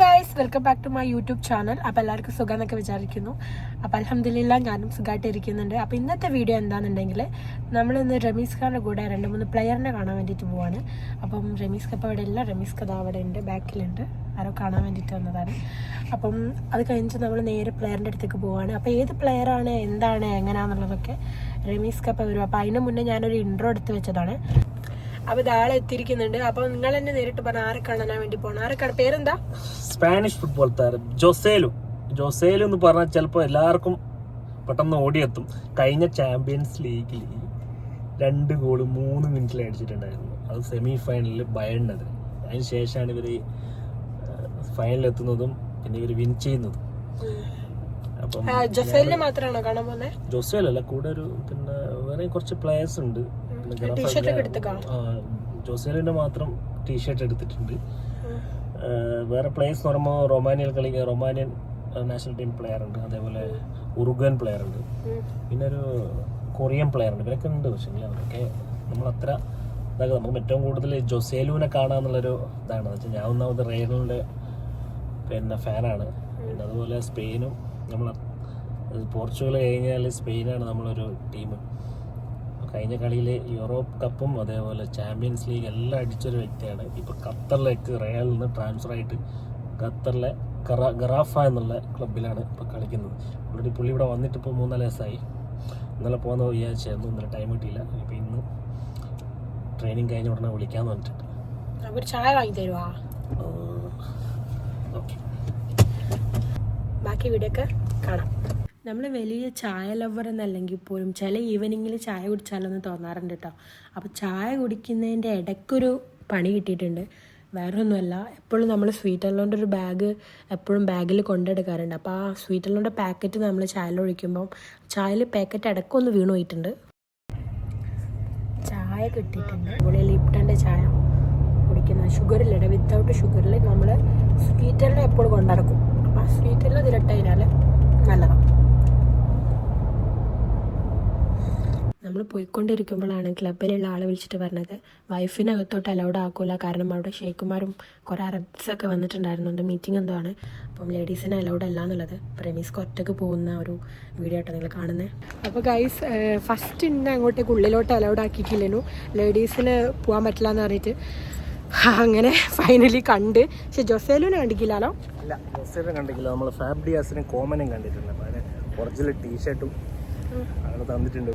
Guys welcome back to my YouTube channel അപ്പോൾ എല്ലാവർക്കും സുഖം എന്നൊക്കെ വിചാരിക്കുന്നു. അപ്പോൾ അലഹമ്മദില്ല ഞാനും സുഖമായിട്ട് ഇരിക്കുന്നുണ്ട്. അപ്പോൾ ഇന്നത്തെ വീഡിയോ എന്താണെന്നുണ്ടെങ്കിൽ നമ്മൾ ഇന്ന് റമീസ് ഖാന്റെ കൂടെ രണ്ട് മൂന്ന് പ്ലെയറിനെ കാണാൻ വേണ്ടിയിട്ട് പോവാണ്. അപ്പം റമീസ് കപ്പ് അവിടെ ഇല്ല റമീസ് കഥ അവിടെ ഉണ്ട് ബാക്കിലുണ്ട്. ആരോ കാണാൻ വേണ്ടിയിട്ട് വന്നതാണ്. അപ്പം അത് കഴിഞ്ഞിട്ട് നമ്മൾ നേരെ പ്ലെയറിന്റെ അടുത്തേക്ക് പോവാണ്. അപ്പോൾ ഏത് പ്ലെയറാണ് എന്താണ് എങ്ങനെയാണെന്നുള്ളതൊക്കെ റമീസ് കപ്പ് വരും. അപ്പോൾ അതിന് മുന്നേ ഞാനൊരു ഇൻട്രോ എടുത്ത് വെച്ചതാണ്. അപ്പോൾ ഇതാളെ എത്തിയിരിക്കുന്നുണ്ട്. അപ്പൊ നിങ്ങൾ തന്നെ നേരിട്ട് പറഞ്ഞ ആരെ കാണാൻ വേണ്ടി പോണ? ആരെ കാണാൻ പേരെന്താ? സ്പാനിഷ് ഫുട്ബോൾ താരം ജോസേലു. ജോസേലു എന്ന് പറഞ്ഞാൽ ചിലപ്പോൾ എല്ലാവർക്കും പെട്ടെന്ന് ഓടിയെത്തും. കഴിഞ്ഞ ചാമ്പ്യൻസ് ലീഗിൽ രണ്ട് ഗോൾ മൂന്ന് മിനിറ്റിൽ അടിച്ചിട്ടുണ്ടായിരുന്നു. അത് സെമി ഫൈനലിൽ ബയണിനെതിരെ അതിന് ശേഷമാണ് ഇവർ ഫൈനലിൽ എത്തുന്നതും പിന്നെ ഇവർ വിൻ ചെയ്യുന്നതും. അപ്പം ജോസേലിനെ മാത്രമാണോ കാണാൻ പോകുന്നത് ജോസേലല്ല കൂടെ ഒരു പിന്നെ വേറെ കുറച്ച് പ്ലേയേഴ്സ് ഉണ്ട്. ജോസേലിന്റെ മാത്രം ടീഷർട്ട് എടുത്തിട്ടുണ്ട്. വേറെ പ്ലേയേഴ്സ് എന്ന് പറയുമ്പോൾ റൊമാനിയൽ കളി റൊമാനിയൻ നാഷണൽ ടീം പ്ലെയർ ഉണ്ട്. അതേപോലെ ഉറുഗൻ പ്ലെയർ ഉണ്ട്. പിന്നെ ഒരു കൊറിയൻ പ്ലെയർ ഉണ്ട്. ഇവരൊക്കെ ഉണ്ട് പക്ഷേ അവരൊക്കെ നമ്മൾ അത്ര ഇതാക്കുക നമുക്ക് ഏറ്റവും കൂടുതൽ ജൊസേലുവിനെ കാണാന്നുള്ളൊരു ഇതാണ്. വെച്ചാൽ ഞാൻ ഒന്നാമത് റയലിന്റെ പിന്നെ ഫാനാണ്. പിന്നെ അതുപോലെ സ്പെയിനും നമ്മൾ പോർച്ചുഗൽ കഴിഞ്ഞാൽ സ്പെയിനാണ് നമ്മളൊരു ടീം. കഴിഞ്ഞ കളിയിൽ യൂറോപ്പ് കപ്പും അതേപോലെ ചാമ്പ്യൻസ് ലീഗ് എല്ലാം അടിച്ചൊരു വ്യക്തിയാണ്. ഇപ്പോൾ ഖത്തറിലേക്ക് റയലിൽ നിന്ന് ട്രാൻസ്ഫർ ആയിട്ട് ഖത്തറിലെ കറ ഗറാഫ എന്നുള്ള ക്ലബിലാണ് ഇപ്പോൾ കളിക്കുന്നത്. ഓൾറെഡി പുള്ളി ഇവിടെ വന്നിട്ട് ഇപ്പോൾ മൂന്നാൽ ദിവസമായി. ഇന്നലെ പോകുന്ന വിചാരിച്ചായിരുന്നു ഇന്നലെ ടൈം കിട്ടിയില്ല. ഇപ്പോൾ ഇന്ന് ട്രെയിനിങ് കഴിഞ്ഞ ഉടനെ വിളിക്കാമെന്ന് പറഞ്ഞിട്ടുണ്ട്. ഒരു ചായ വാങ്ങി തരുവാ? ഓക്കെ. ബാക്കി വീഡിയോ ഒക്കെ കാണാം. നമ്മൾ വലിയ ചായ ലവർ എന്നല്ലെങ്കിൽ പോലും ചില ഈവനിങ്ങിൽ ചായ കുടിച്ചാലൊന്ന് തോന്നാറുണ്ട് കേട്ടോ അപ്പോൾ ചായ കുടിക്കുന്നതിന്റെ ഇടയ്ക്കൊരു പണി കിട്ടിയിട്ടുണ്ട്. വേറെ ഒന്നുമല്ല എപ്പോഴും നമ്മൾ സ്വീറ്റ് അല്ലോന്റെ ഒരു ബാഗ് എപ്പോഴും ബാഗിൽ കൊണ്ടെടുക്കാറുണ്ട്. അപ്പോൾ ആ സ്വീറ്റ് അല്ലോന്റെ പാക്കറ്റ് നമ്മൾ ചായയിൽ ഒഴിക്കുമ്പം ചായയിൽ പാക്കറ്റ് ഇടയ്ക്കൊന്ന് വീണ് പോയിട്ടുണ്ട്. ചായ കിട്ടിയിട്ടുണ്ട്. അതുപോലെ ലിപ്റ്റന്റെ ചായ കുടിക്കുന്ന ഷുഗറിലിട വിത്തൗട്ട് ഷുഗറിൽ നമ്മൾ സ്വീറ്റെല്ലാം എപ്പോഴും കൊണ്ടിറക്കും അപ്പോൾ ആ സ്വീറ്റെല്ലാം ഇതിലിട്ട് കഴിഞ്ഞാൽ നമ്മൾ പോയിക്കൊണ്ടിരിക്കുമ്പോഴാണ് ക്ലബിലുള്ള ആളെ വിളിച്ചിട്ട് പറഞ്ഞത്. വൈഫിനകത്തോട്ട് അലൗഡ് ആക്കൂല. കാരണം അവിടെ ഷെയ്ക്കുമാരും കുറേ അറബ്സൊക്കെ വന്നിട്ടുണ്ടായിരുന്നുണ്ട് മീറ്റിംഗ് എന്തോ ആണ്. അപ്പം ലേഡീസിന് അലൗഡ് അല്ല എന്നുള്ളത്. പ്രമീസ്ക്ക് ഒറ്റയ്ക്ക് പോകുന്ന ഒരു വീഡിയോ ആയിട്ട് നിങ്ങൾ കാണുന്നത് അപ്പോൾ ഗൈസ് ഫസ്റ്റ് ഇന്നെ അങ്ങോട്ടേക്ക് ഉള്ളിലോട്ട് അലൗഡ് ആക്കിയിട്ടില്ലേനു. ലേഡീസിന് പോകാൻ പറ്റില്ല എന്ന് പറഞ്ഞിട്ട് അങ്ങനെ ഫൈനലി കണ്ട്. പക്ഷെ ജൊസേലുവിനെ ജോസേലിനെ കണ്ടിട്ടില്ല. നമ്മൾ ഫാബ്ഡിയാസിനും കോമനും കണ്ടിട്ടുണ്ട്. ഒറിജിനൽ ടീഷർട്ടും അങ്ങനെ തന്നിട്ടുണ്ട്.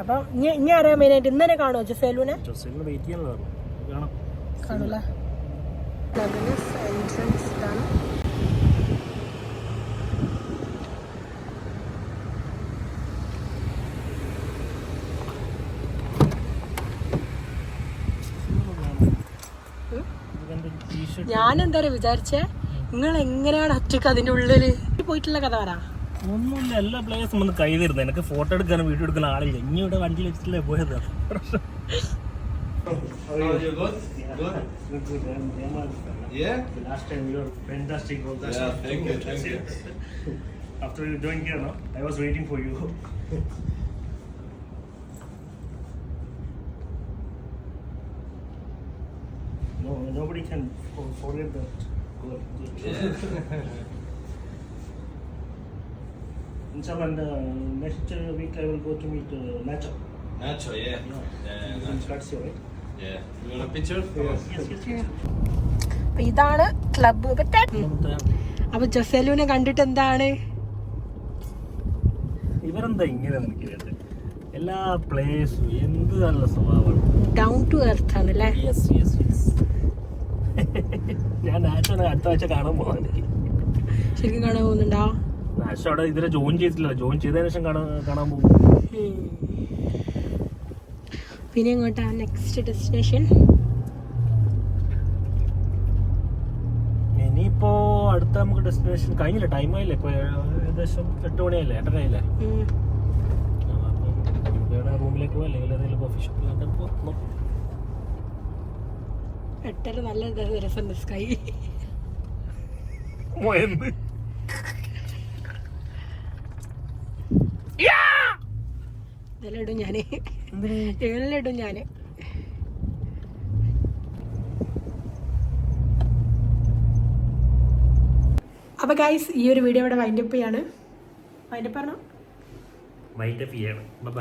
അപ്പം ഇനി ഇനി അറിയാൻ മെയിനായിട്ട് ഇന്നലെ കാണുമോ ജൊസേലുവിനെ? കാണൂല. എൻട്രൻസ് ഇതാണ് ഞാൻ എന്താ പറയാ വിചാരിച്ചേ? നിങ്ങൾ എങ്ങനെയാണ് ഒറ്റയ്ക്ക് അതിന്റെ ഉള്ളിൽ? പോയിട്ടുള്ള കഥ പറ. ഒന്നുമില്ല എല്ലാ പ്ലേയേഴ്സും വന്ന് കൈ തരുന്നത് എനിക്ക് ഫോട്ടോ എടുക്കാനും വീഡിയോ എടുക്കുന്ന ആളില്ല ഇനി ഇവിടെ വണ്ടിയിൽ വെച്ചിട്ടല്ലേ പോയത് How are you? Good? Good? Last time you were fantastic. All that Yeah, stuff. thank you, thank you. After you joined here, no? I was waiting for you. no, nobody can forget that. Good, good. Inshallah, and, uh, next uh, week I will go to meet uh, Nacho. Nacho, yeah. Yeah. Yeah, Nacho. Right? Yeah. You want a picture? Yes, yes, ഇതാണ് club അപ്പൊ ജൊസേലുവിനെ കണ്ടിട്ട് എന്താണ് ഇവരെന്താ ഇങ്ങനെ കേട്ട് എല്ലാ പ്ലേയേഴ്സും എന്ത് നല്ല സ്വഭാവമാണ് ഡൗൺ ടു എർത്ത് ആണ് അല്ലേ യെസ് യെസ് യെസ് ഞാൻ നാശോടെ അടുത്ത ആഴ്ച കാണാൻ പോകാൻ ശരിക്കും കാണാൻ പോകുന്നുണ്ടോ നാശം അവിടെ ഇതുവരെ ജോയിൻ ചെയ്തിട്ടില്ല. ജോയിൻ ചെയ്തതിനു ശേഷം കാണാൻ കാണാൻ പോകും. പിന്നെ എങ്ങോട്ടാ നെക്സ്റ്റ് ഡെസ്റ്റിനേഷൻ ഇനിയിപ്പോ അടുത്ത നമുക്ക് ഡെസ്റ്റിനേഷൻ കഴിഞ്ഞില്ല? ടൈം ആയില്ലേ? ഇപ്പൊ ഏകദേശം എട്ട് മണിയായില്ലേ? എട്ടരയായില്ലേ റൂമിലേക്ക് പോകാം അല്ലെങ്കിൽ ഏതെങ്കിലും കോഫി ഷോപ്പിലൊക്കെ പോകാം എട്ടര നല്ല രസം സ്കൈ പോയെന്ന് ഇതെല്ലാം ഞാൻ ഞാൻ. ഞാൻ ഇടും ഞാൻ. അപ്പൊ ഗൈസ് ഈ ഒരു വീഡിയോ ഇവിടെ വൈൻഡപ്പ് ചെയ്യാണ്. വൈൻഡപ്പ് പറഞ്ഞോ? വൈൻഡപ്പ് ചെയ്യണം. ബൈ